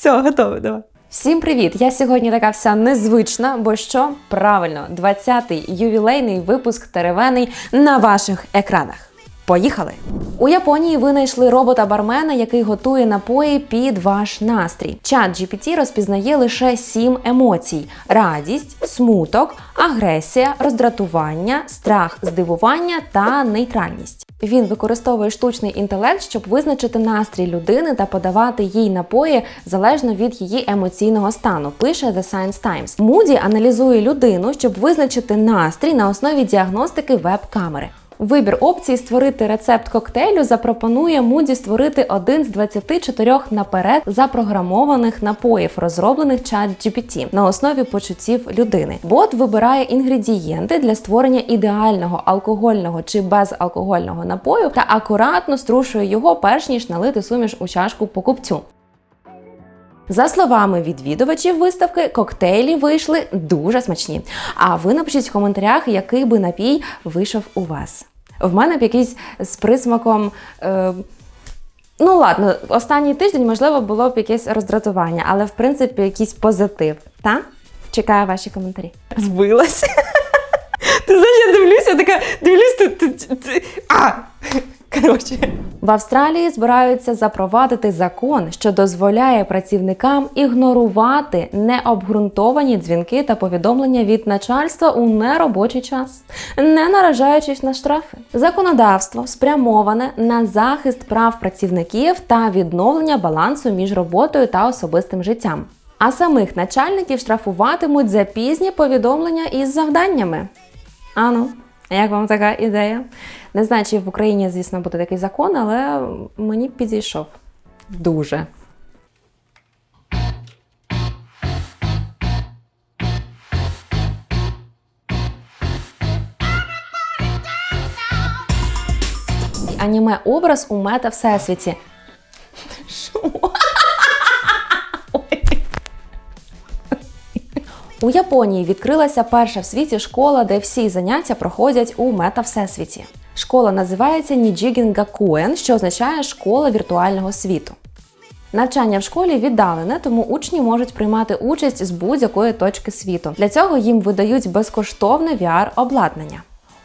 Все, готово, давай. Всім привіт! Я сьогодні така вся незвична, бо що правильно, 20-й ювілейний випуск теревений на ваших екранах. Поїхали! У Японії винайшли робота-бармена, який готує напої під ваш настрій. Чат GPT розпізнає лише сім емоцій: радість, смуток, агресія, роздратування, страх, здивування та нейтральність. Він використовує штучний інтелект, щоб визначити настрій людини та подавати їй напої залежно від її емоційного стану. Пише The Science Times. Муді аналізує людину, щоб визначити настрій на основі діагностики веб-камери. Вибір опцій створити рецепт коктейлю запропонує Муді створити один з 24 наперед запрограмованих напоїв, розроблених чат GPT на основі почуттів людини. Бот вибирає інгредієнти для створення ідеального алкогольного чи безалкогольного напою та акуратно струшує його, перш ніж налити суміш у чашку покупцю. За словами відвідувачів виставки, коктейлі вийшли дуже смачні. А ви напишіть в коментарях, який би напій вийшов у вас. В мене б якийсь з присмаком. Е, ну ладно, останній тиждень, можливо, було б якесь роздратування, але в принципі якийсь позитив. Та? Чекаю ваші коментарі. Збилася. Ти знаєш, я дивлюся, така дивлюсь, ти, а! Коротше. В Австралії збираються запровадити закон, що дозволяє працівникам ігнорувати необґрунтовані дзвінки та повідомлення від начальства у неробочий час, не наражаючись на штрафи. Законодавство спрямоване на захист прав працівників та відновлення балансу між роботою та особистим життям. А самих начальників штрафуватимуть за пізні повідомлення із завданнями. Ану, як вам така ідея? Не знаю, чи в Україні, звісно, буде такий закон, але мені підійшов дуже. Аніме образ у мета всесвіті. У Японії відкрилася перша в світі школа, де всі заняття проходять у мета всесвіті. Школа називається Ніджігін Гакуен, що означає школа віртуального світу. Навчання в школі віддалене, тому учні можуть приймати участь з будь-якої точки світу. Для цього їм видають безкоштовне VR-обладнання.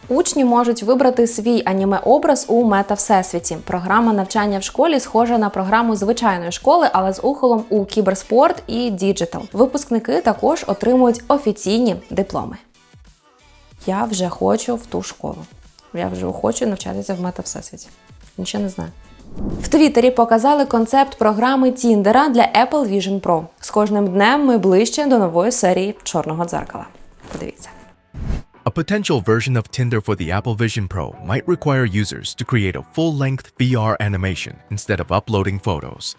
Учні можуть вибрати свій аніме-образ у мета всесвіті. Програма навчання в школі схожа на програму звичайної школи, але з ухилом у кіберспорт і діджитал. Випускники також отримують офіційні дипломи. Я вже хочу в ту школу. Я вже хочу навчатися в мета всесвіті. Нічого не знаю. В Твіттері показали концепт програми Тіндера для Apple Vision Pro. З кожним днем ми ближче до нової серії чорного дзеркала. Подивіться. Potential version of Tinder for the Apple Vision Pro might require users to create a full length VR animation instead of uploading photos.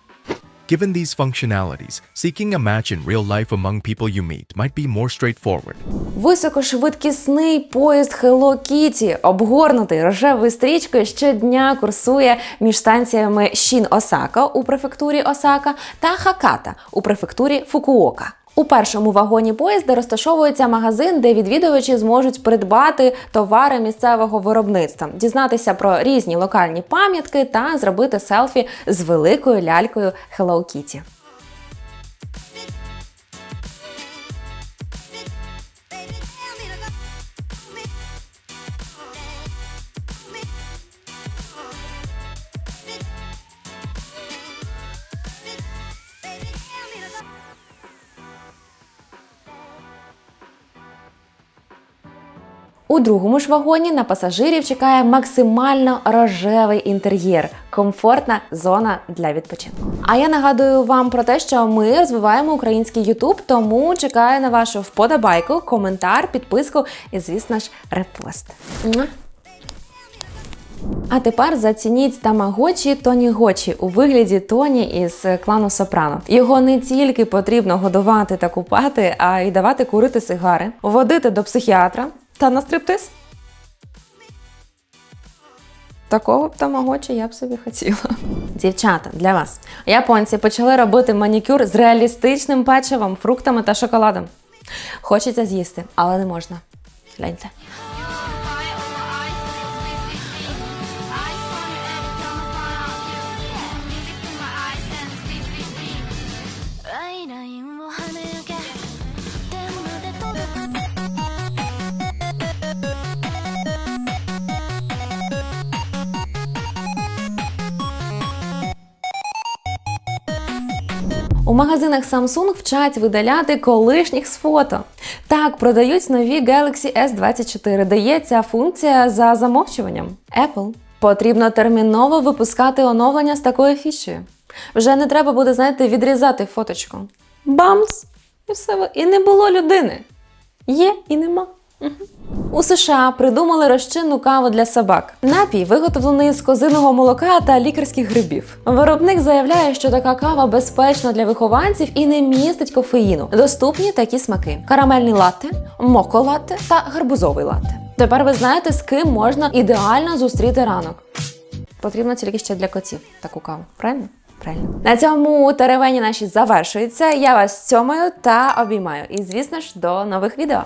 Given these functionalities, seeking a match in real life among people you meet might be more straightforward. Високошвидкісний поїзд Hello Kitty, обгорнутий рожевою стрічкою, щодня курсує між станціями Шін Осака у префектурі Осака та Хаката у префектурі Фукуока. У першому вагоні поїзда розташовується магазин, де відвідувачі зможуть придбати товари місцевого виробництва, дізнатися про різні локальні пам'ятки та зробити селфі з великою лялькою Hello Kitty. У другому ж вагоні на пасажирів чекає максимально рожевий інтер'єр, комфортна зона для відпочинку. А я нагадую вам про те, що ми розвиваємо український Ютуб, тому чекаю на вашу вподобайку, коментар, підписку і, звісно ж, репост. А тепер зацініть тамагочі Тоні Гочі у вигляді Тоні із клану Сопрано. Його не тільки потрібно годувати та купати, а й давати курити сигари, водити до психіатра та на стриптиз. Такого б тамагочі я б собі хотіла. Дівчата, для вас. Японці почали робити манікюр з реалістичним печивом, фруктами та шоколадом. Хочеться з'їсти, але не можна. Гляньте. У магазинах Samsung вчать видаляти колишніх з фото. Так, продають нові Galaxy S24, де є ця функція за замовчуванням. Apple. Потрібно терміново випускати оновлення з такою фішею. Вже не треба буде, знаєте, відрізати фоточку. Бамс! І все, і не було людини. Є і нема. Мгм. У США придумали розчинну каву для собак. Напій виготовлений з козиного молока та лікарських грибів. Виробник заявляє, що така кава безпечна для вихованців і не містить кофеїну. Доступні такі смаки: карамельний латте, моко латте та гарбузовий латте. Тепер ви знаєте, з ким можна ідеально зустріти ранок. Потрібно тільки ще для котів таку каву. Правильно? Правильно. На цьому теревені наші завершуються. Я вас цьомаю та обіймаю. І звісно ж, до нових відео.